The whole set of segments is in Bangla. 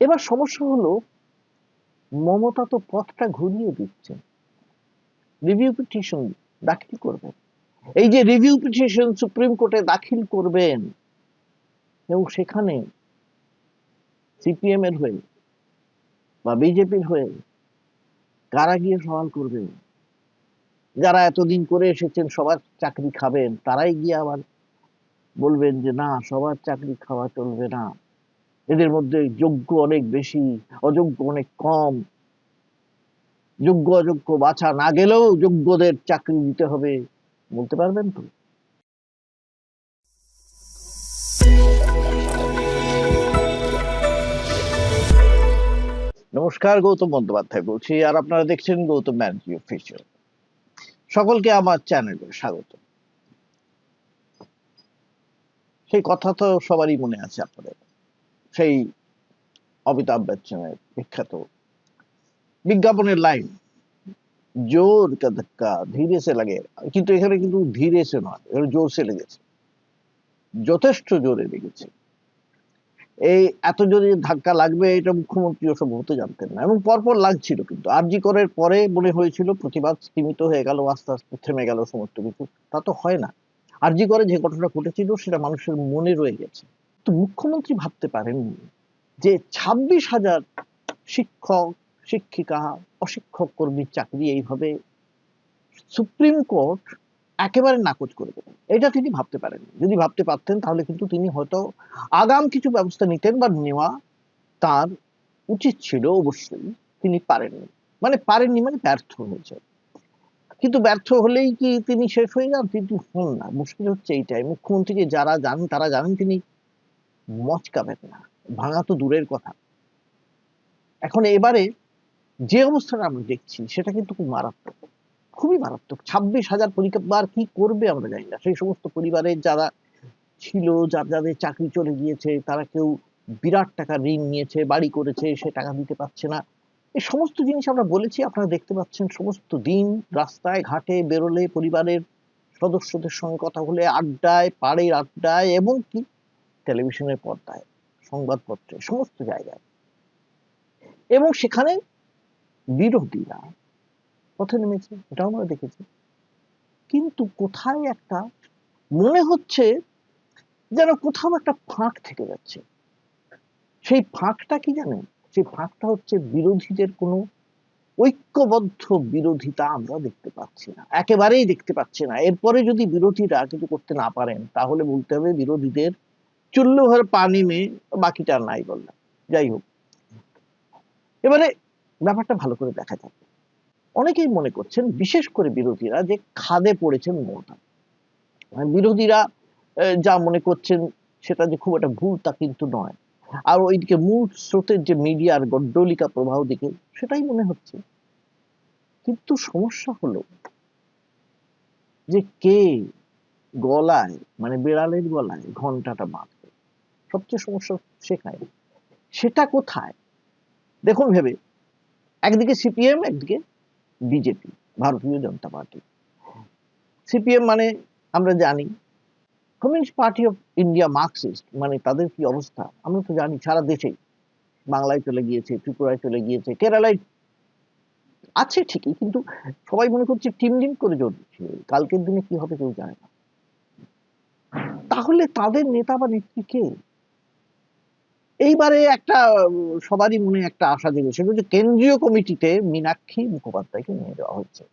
এবার সমস্যা হলো, মমতা তো পথটা ঘুরিয়ে দিচ্ছে। রিভিউ পিটিশন দাখিল করবেন এই যে রিভিউ পিটিশন সুপ্রিম কোর্টে দাখিল করবেন, এবং সেখানে সিপিএম এর হয়ে বা বিজেপির হয়ে কারা গিয়ে সওয়াল করবে যারা এতদিন করে এসেছেন, সবার চাকরি খাবেন, তারাই গিয়ে আবার বলবেন যে, না, সবার চাকরি খাওয়া চলবে না। এদের মধ্যে যোগ্য অনেক বেশি, অযোগ্য অনেক কম। যোগ্য অযোগ্য বাছা না গেলেও যোগ্যদের চাকরি দিতে হবে, বলতে পারবেন তো? নমস্কার, গৌতম বন্দ্যোপাধ্যায় বলছি, আর আপনারা দেখছেন গৌতম ব্যানার্জি অফিসিয়াল সকলকে আমার চ্যানেলে স্বাগত। সেই কথা তো সবারই মনে আছে আপনাদের। সেই অমিতাভ বচ্চনের বিখ্যাত বিজ্ঞাপনের লাইন, জোর কা ধাক্কা, ধীরে সে লাগে। কিন্তু এখানে কিন্তু ধীরে সে নয়, এখানে জোর সে লেগেছে, যথেষ্ট জোরে লেগেছে। এই এত জোরে ধাক্কা লাগবে, এটা মুখ্যমন্ত্রী সম্ভবত জানতেন না, এবং পরপর লাগছিল কিন্তু। আরজি করের পরে মনে হয়েছিল প্রতিবাদ সীমিত হয়ে গেল, আস্তে আস্তে থেমে গেল সমস্ত কিছু, তা তো হয় না। আরজি করে যে ঘটনা ঘটেছিল, সেটা মানুষের মনে রয়ে গেছে। তো মুখ্যমন্ত্রী ভাবতে পারেননি যে ছাব্বিশ হাজার শিক্ষক, শিক্ষিকা, অশিক্ষক কর্মীর চাকরি এইভাবে সুপ্রিম কোর্ট একেবারে নাকচ করে দেবেন এটা তিনি ভাবতে পারেন যদি ভাবতে পারতেন, তাহলে কিন্তু তিনি হয়তো আগাম কিছু ব্যবস্থা নিতেন বা নেওয়া তার উচিত ছিল, অবশ্যই তিনি পারেননি। মানে পারেননি মানে ব্যর্থ হয়েছে। কিন্তু ব্যর্থ হলেই কি তিনি শেষ হয়ে যান? কিন্তু হন না। মুশকিল হচ্ছে এইটাই। মুখ্যমন্ত্রীকে যারা জানেন তারা জানেন তিনি মচকাবেন না ভাঙা তো দূরের কথা। এখন এবারে যে অবস্থাটা আমরা দেখছি, সেটা কিন্তু খুব মারাত্মক, খুবই মারাত্মক। ছাব্বিশ হাজার পরিবার কি করবে আমরা জানি না। সেই সমস্ত পরিবারের যারা ছিল, যার যাদের চাকরি চলে গিয়েছে, তারা কেউ বিরাট টাকা ঋণ নিয়েছে, বাড়ি করেছে, সে টাকা দিতে পারছে না। এই সমস্ত জিনিস আমরা বলেছি, আপনারা দেখতে পাচ্ছেন সমস্ত দিন রাস্তায়, ঘাটে, বেরোলে পরিবারের সদস্যদের সঙ্গে কথা বলে, আড্ডায়, পাড়ের আড্ডায়, এবং কি টেলিভিশনের পর্দায়, সংবাদপত্রে, সমস্ত জায়গায়। এবং সেখানে বিরোধীরা পথে নেমেছে, এটাও আমরা দেখেছি। কিন্তু কোথায় একটা মনে হচ্ছে যেন কোথাও একটা ফাঁক থেকে যাচ্ছে। সেই ফাঁকটা কি জানেন? সেই ফাঁকটা হচ্ছে বিরোধীদের কোনো ঐক্যবদ্ধ বিরোধিতা আমরা দেখতে পাচ্ছি না, একেবারেই দেখতে পাচ্ছি না। এরপরে যদি বিরোধীরা কিছু করতে না পারেন, তাহলে বলতে হবে বিরোধীদের চুল্লু ঘর পানি মেয়ে বাকিটা নাই বললাম। যাই হোক। এবারে ব্যাপারটা ভালো করে দেখা যাবে অনেকেই মনে করছেন, বিশেষ করে বিরোধীরা, যে খাদে পড়েছেন মমতা মানে বিরোধীরা যা মনে করছেন, সেটা যে খুব একটা ভুল তা কিন্তু নয়। আর ওইদিকে মূল স্রোতের যে মিডিয়ার গড্ডলিকা প্রবাহ দিকে, সেটাই মনে হচ্ছে। কিন্তু সমস্যা হলো যে কে গলায় মানে বিড়ালের গলায় ঘন্টাটা বাঁধবে সবচেয়ে সমস্যা সেখানে। সেটা কোথায়? দেখুন ভেবে। একদিকে সিপিএম, একদিকে বিজেপি, ভারতীয় জনতা পার্টি। সিপিএম মানে আমরা জানি communist party of India marxist মানে তাদের কি অবস্থা? আমরা তো জানি সারা দেশেই। বাংলায় চলে গিয়েছে, ত্রিপুরায় চলে গিয়েছে, কেরালায় আছে ঠিকই, কিন্তু সবাই মনে করছে টিম টিম করে জড়ছে কালকের দিনে কি হবে কেউ জানে না। তাহলে তাদের নেতা বা নেত্রী কে? এইবারে একটা সবারই মনে একটা আশা জেগেছে যে কেন্দ্রীয় কমিটিতে মীনাক্ষী মুখোপাধ্যায়কে নিয়ে যাওয়া হচ্ছে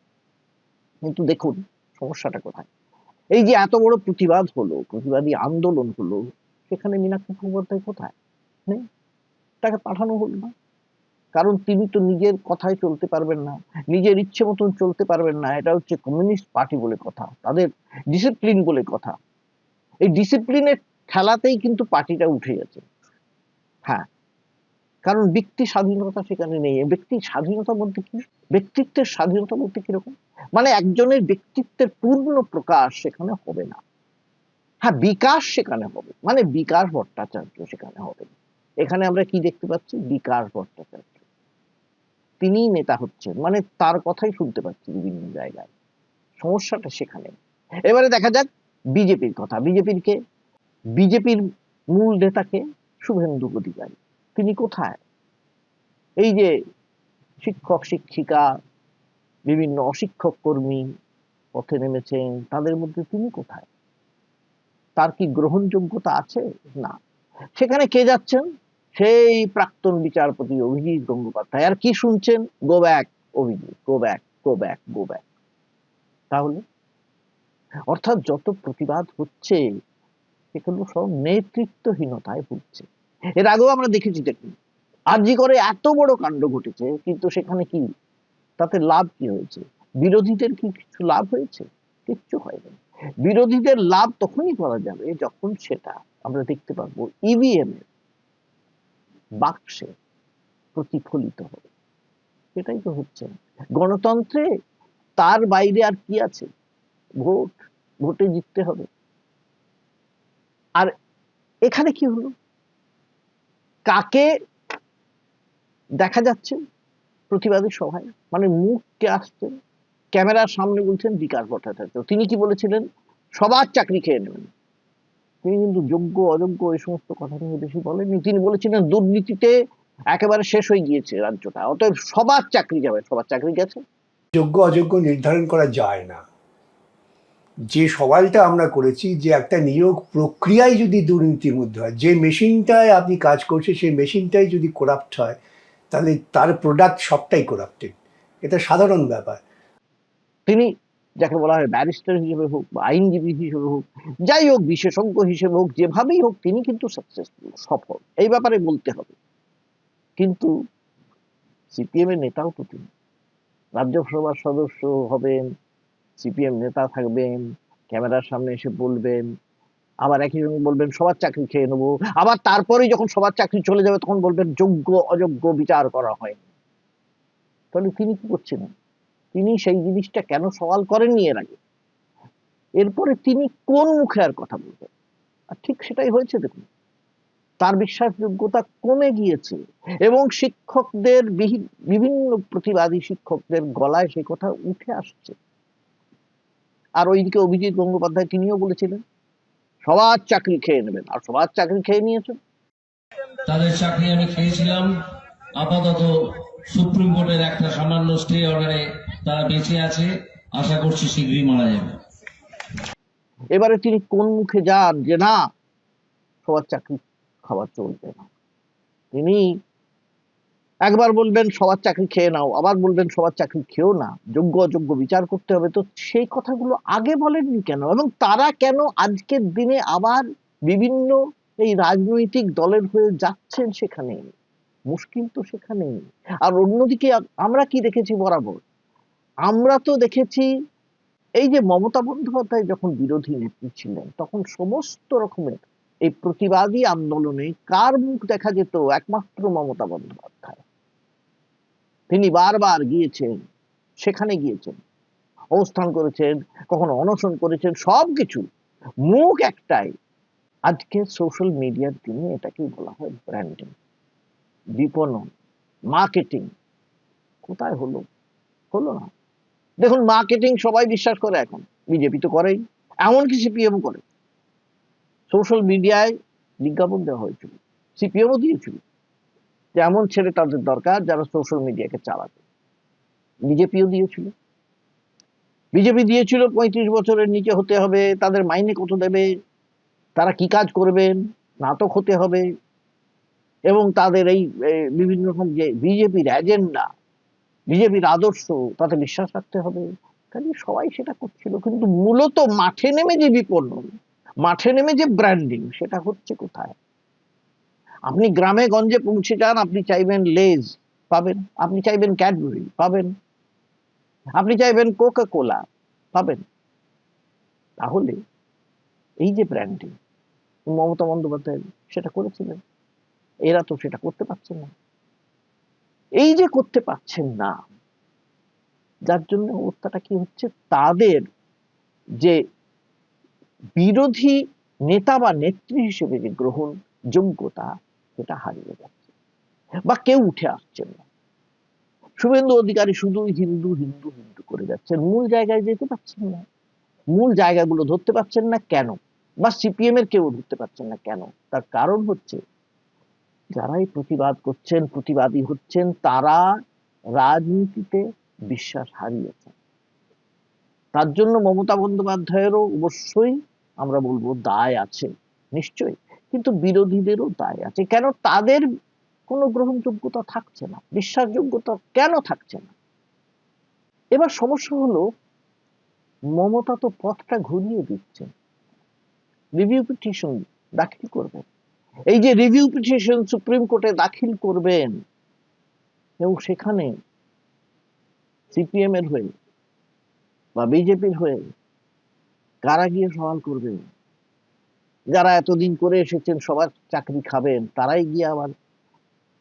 কিন্তু দেখুন, সমস্যাটা কোথায়? এই যে এত বড় প্রতিবাদ হলো, প্রতিবাদী আন্দোলন হলো, সেখানে মীনাক্ষী মুখোপাধ্যায় কোথায়? নেই। তাকে পাঠানো হলো না। কারণ তিনি তো নিজের কথায় চলতে পারবেন না, নিজের ইচ্ছে মতন চলতে পারবেন না। এটা হচ্ছে কমিউনিস্ট পার্টি বলে কথা, তাদের ডিসিপ্লিন বলে কথা। এই ডিসিপ্লিনের খেলাতেই কিন্তু পার্টিটা উঠে গেছে। হ্যাঁ। কারণ ব্যক্তি স্বাধীনতা সেখানে নেই। ব্যক্তি স্বাধীনতা বলতে কি? ব্যক্তিত্বের স্বাধীনতা বলতে কীরকম? মানে একজনের ব্যক্তিত্বের পূর্ণ প্রকাশ সেখানে হবে না। হ্যাঁ বিকাশ সেখানে হবে। মানে বিকাশ ভট্টাচার্য সেখানে হবে। এখানে আমরা কি দেখতে পাচ্ছি? বিকাশ ভট্টাচার্য। তিনি নেতা হচ্ছেন। মানে তার কথাই শুনতে পাচ্ছি বিভিন্ন জায়গায়। সমস্যাটা সেখানে। এবারে দেখা যাক বিজেপির কথা। বিজেপির কে? বিজেপির মূল নেতাকে শুভেন্দু অধিকারী। তিনি কোথায়? এই যে শিক্ষক, শিক্ষিকা, বিভিন্ন অশিক্ষক কর্মী পথে নেমেছেন, তাদের মধ্যে তিনি কোথায়? তার কি গ্রহণযোগ্যতা আছে? না। সেখানে কে যাচ্ছেন? সেই প্রাক্তন বিচারপতি অভিজিৎ গঙ্গোপাধ্যায়। আর কি শুনছেন? Go back Abhijit. Go back go back go back তাহলে? অর্থাৎ যত প্রতিবাদ হচ্ছে, সেগুলো সব নেতৃত্বহীনতায় ভুগছে। এর আগেও আমরা দেখেছি দেখুন আরজি করে এত বড় কাণ্ড ঘটেছে, কিন্তু সেখানে কি? তাতে লাভ কি হয়েছে? বিরোধীদের কি কিছু লাভ হয়েছে? কিচ্ছু হয়নি। বিরোধীদের লাভ তখনই করা যাবে যখন সেটা আমরা দেখতে পাবো ইভিএম এর বাক্সে প্রতিফলিত হবে। সেটাই তো হচ্ছে। গণতন্ত্রে তার বাইরে আর কি আছে? ভোট, ভোটে জিততে হবে। আর এখানে কি হলো? কাকে দেখা যাচ্ছে প্রতিবাদী সভায়? মানে মুখ কে আসছেন ক্যামেরার সামনে বলছেন বিকাশ ভট্টাচার্য। তিনি কি বলেছিলেন? সবার চাকরি খেয়ে নেবেন। তিনি কিন্তু যোগ্য, অযোগ্য এই সমস্ত কথা নিয়ে বেশি বলেননি। তিনি বলেছিলেন দুর্নীতিতে একেবারে শেষ হয়ে গিয়েছে রাজ্যটা। অতএব সবার চাকরি যাবে, সবার চাকরি গেছে। যোগ্য, অযোগ্য নির্ধারণ করা যায় না। যে সওয়ালটা আমরা করেছি যে একটা নিয়োগ প্রক্রিয়াই যদি দুর্নীতির মধ্যে হয়, যে মেশিনটায় আপনি কাজ করছে সেই মেশিনটাই যদি করাপ্ট হয়, তাহলে তার প্রোডাক্ট সবটাই করাপ্টেড এটা সাধারণ ব্যাপার। তিনি যাকে বলা হয় ব্যারিস্টার হিসেবে হোক বা আইনজীবী হিসেবে হোক, যাই হোক বিশেষজ্ঞ হিসেবে হোক, যেভাবেই হোক, তিনি কিন্তু সাকসেসফুল সফল। এই ব্যাপারে বলতে হবে। কিন্তু সিপিএম এর নেতাও তো তিনি। রাজ্যসভার সদস্য হবেন সিপিএম নেতা থাকবেন, ক্যামেরার সামনে এসে বলবেন, আবার একই সঙ্গে বলবেন, সবার চাকরি খেয়ে নেব। আবার তারপরেই যখন সবার চাকরি চলে যাবে, তখন বলবেন, যোগ্য, অযোগ্য বিচার করা হয়নি। তাহলে তিনি কি করছেন? তিনি সেই জিনিসটা কেন সওয়াল করেননি এর আগে? এরপরে তিনি কোন মুখে আর কথা বলবেন? আর ঠিক সেটাই হয়েছে দেখুন। তার বিশ্বাসযোগ্যতা কমে গিয়েছে এবং শিক্ষকদের বিভিন্ন প্রতিবাদী শিক্ষকদের গলায় সেই কথা উঠে আসছে। আর ওইদিকে অভিজিৎ গঙ্গোপাধ্যায় তিনিও বলেছিলেন সবার চাকরি খেয়ে নেবেন আর সবার চাকরি খেয়ে নিয়েছেন। তাদের চাকরি আমি খেয়েছিলাম। আপাতত সুপ্রিম কোর্টের একটা সামান্য স্টে অর্ডারে তারা বেঁচে আছে। আশা করছি শীঘ্রই মারা যাবে। এবারে তিনি কোন মুখে যান যে না সবার চাকরি খাওয়া চলবে না। তিনি একবার বলবেন, সবার চাকরি খেয়ে নাও। আবার বলবেন, সবার চাকরি খেয়েও না। যোগ্য অযোগ্য বিচার করতে হবে। তো সেই কথাগুলো আগে বলেননি কেন? এবং তারা কেন আজকের দিনে আবার বিভিন্ন এই রাজনৈতিক দলের হয়ে যাচ্ছেন সেখানে মুশকিল তো সেখানে আর অন্যদিকে আমরা কি দেখেছি বরাবর? আমরা তো দেখেছি এই যে মমতা বন্দ্যোপাধ্যায় যখন বিরোধী নেত্রী ছিলেন, তখন সমস্ত রকমের এই প্রতিবাদী আন্দোলনে কার মুখ দেখা যেত? একমাত্র মমতা বন্দ্যোপাধ্যায়। তিনি বারবার গিয়েছেন, সেখানে গিয়েছেন, অবস্থান করেছেন, কখনো অনশন করেছেন, সবকিছু। মুখ একটাই। আজকে সোশ্যাল মিডিয়ার দিনে এটাকেই বলা হয় ব্র্যান্ডিং বিপণন মার্কেটিং কোথায় হলো? হলো না। দেখুন মার্কেটিং সবাই বিশ্বাস করে এখন। বিজেপি তো করেই। এমনকি সিপিএম করে। সোশ্যাল মিডিয়ায় বিজ্ঞাপন দেওয়া হয়েছিল। সিপিএমও দিয়েছিল। যে এমন ছেলে তাদের দরকার যারা সোশ্যাল মিডিয়াকে চালাবে। বিজেপিও দিয়েছিল। বিজেপি দিয়েছিল পঁয়ত্রিশ বছরের নিচে হতে হবে, তাদের মাইনে কত দেবে, তারা কি কাজ করবেন, নাটক হতে হবে এবং তাদের এই বিভিন্ন রকম যে বিজেপির এজেন্ডা বিজেপির আদর্শ, তাতে বিশ্বাস রাখতে হবে। কাজে সবাই সেটা করছিল, কিন্তু মূলত মাঠে নেমে যে বিপণন, মাঠে নেমে যে ব্র্যান্ডিং সেটা হচ্ছে কোথায়? আপনি গ্রামে গঞ্জে পৌঁছে যান, আপনি চাইবেন লেজ পাবেন, আপনি চাইবেন ক্যাডবেরি পাবেন, আপনি চাইবেন কোকা কোলা পাবেন। তাহলে এই যে ব্র্যান্ডিং মমতা বন্দ্যোপাধ্যায় সেটা করেছিলেন, এরা তো সেটা করতে পারছেন না। এই যে করতে পারছেন না, যার জন্য অবস্থাটা কি হচ্ছে? তাদের যে বিরোধী নেতা বা নেত্রী হিসেবে যে গ্রহণ যোগ্যতা সেটা হারিয়ে যাচ্ছে। বা কেউ উঠে আসছেন না। শুভেন্দু অধিকারী শুধুই হিন্দু হিন্দু হিন্দু করে যাচ্ছেন। মূল জায়গায় যেতে পারছেন না। মূল জায়গাগুলো ধরতে পারছেন না কেন? বা সিপিএম এর কেউ ধরতে পারছেন না কেন? তার কারণ হচ্ছে যারাই প্রতিবাদ করছেন, প্রতিবাদী হচ্ছেন, তারা রাজনীতিতে বিশ্বাস হারিয়েছে তার জন্য মমতা বন্দ্যোপাধ্যায়েরও অবশ্যই আমরা বলব দায় আছে। নিশ্চয়ই। কিন্তু বিরোধীদেরও দায় আছে। কেন? তাদের কোনো গ্রহণযোগ্যতা থাকছে না, বিশ্বাসযোগ্যতা কেন থাকছে না? এবার সমস্যা হলো, মমতা তো পথটা ঘুরিয়ে দিচ্ছেন রিভিউ পিটিশন দাখিল করবেন এই যে রিভিউ পিটিশন সুপ্রিম কোর্টে দাখিল করবেন, এবং সেখানে সিপিএম এর হয়ে বা বিজেপির হয়ে কারা গিয়ে সওয়াল করবে? যারা এতদিন করে এসেছেন, সবার চাকরি খাবেন, তারাই গিয়ে আবার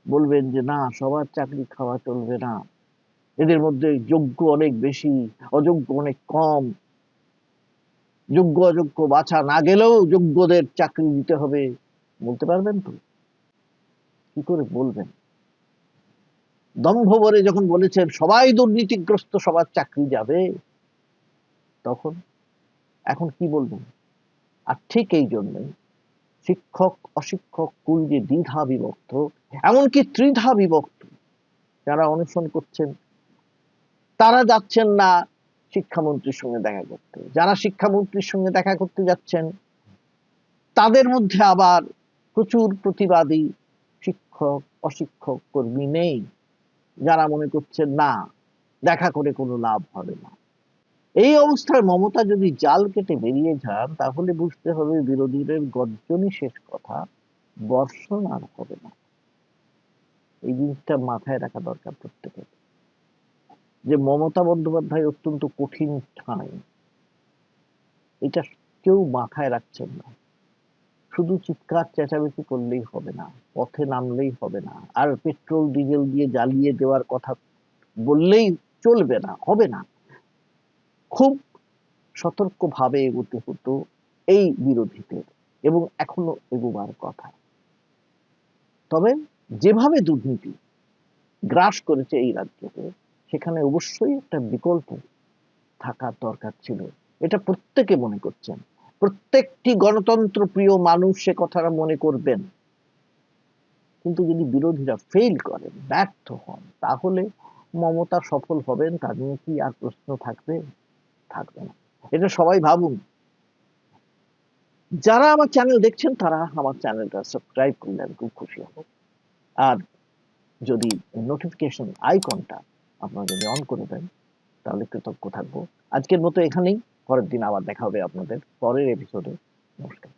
বলবেন যে, না, সবার চাকরি খাওয়া চলবে না। এদের মধ্যে যোগ্য অনেক বেশি, অযোগ্য অনেক কম। যোগ্য অযোগ্য বাছা না গেলেও যোগ্যদের চাকরি দিতে হবে। বলতে পারবেন তো? কি করে বলবেন? দম্ভ ভরে যখন বলেছেন, সবাই দুর্নীতিগ্রস্ত, সবার চাকরি যাবে, তখন এখন কি বলবেন? আর ঠিক এই জন্যই শিক্ষক, অশিক্ষক, কুল যে দ্বিধা বিভক্ত, এমনকি ত্রিধা বিভক্ত, যারা অনশন করছেন, তারা যাচ্ছেন না শিক্ষামন্ত্রীর সঙ্গে দেখা করতে। যারা শিক্ষামন্ত্রীর সঙ্গে দেখা করতে যাচ্ছেন, তাদের মধ্যে আবার প্রচুর প্রতিবাদী শিক্ষক, অশিক্ষক কর্মী নেই, যারা মনে করছেন, না, দেখা করে কোনো লাভ হবে না। এই অবস্থায় মমতা যদি জাল কেটে বেরিয়ে যান, তাহলে বুঝতে হবে বিরোধীদের গর্জনই শেষ কথা। বর্ষণ আর হবে না। এই জিনিসটা মাথায় রাখা দরকার প্রত্যেকের। যে মমতা বন্দ্যোপাধ্যায় অত্যন্ত কঠিন ঠাঁই। এটা কেউ মাথায় রাখছেন না। শুধু চিৎকার চেঁচামেচি করলেই হবে না, পথে নামলেই হবে না, আর পেট্রোল, ডিজেল দিয়ে জ্বালিয়ে দেওয়ার কথা বললেই চলবে না, হবে না। খুব সতর্কভাবে এগোতে হতো এই বিরোধীদের এবং এখনও এগোবার কথা। তবে যেভাবে দুর্নীতি গ্রাস করেছে এই রাজ্যকে, সেখানে অবশ্যই একটা বিকল্প থাকার দরকার ছিল। এটা প্রত্যেকে মনে করছেন। প্রত্যেকটি গণতন্ত্র প্রিয় মানুষ সে কথাটা মনে করবেন। কিন্তু যদি বিরোধীরা ফেল করেন, ব্যর্থ হন, তাহলে মমতা সফল হবেন, তা নিয়ে কি আর প্রশ্ন থাকবে? থাকবে না। এটা সবাই ভাবুন। যারা আমার চ্যানেল দেখছেন, তারা আমার চ্যানেলটা সাবস্ক্রাইব করলে আমি খুব খুশি হব। আর যদি নোটিফিকেশন আইকনটা আপনারা যদি অন করে দেন, তাহলে কৃতজ্ঞ থাকব। আজকের মতো এখানেই। পরের দিন আবার দেখা হবে আপনাদের। পরের এপিসোডে নমস্কার।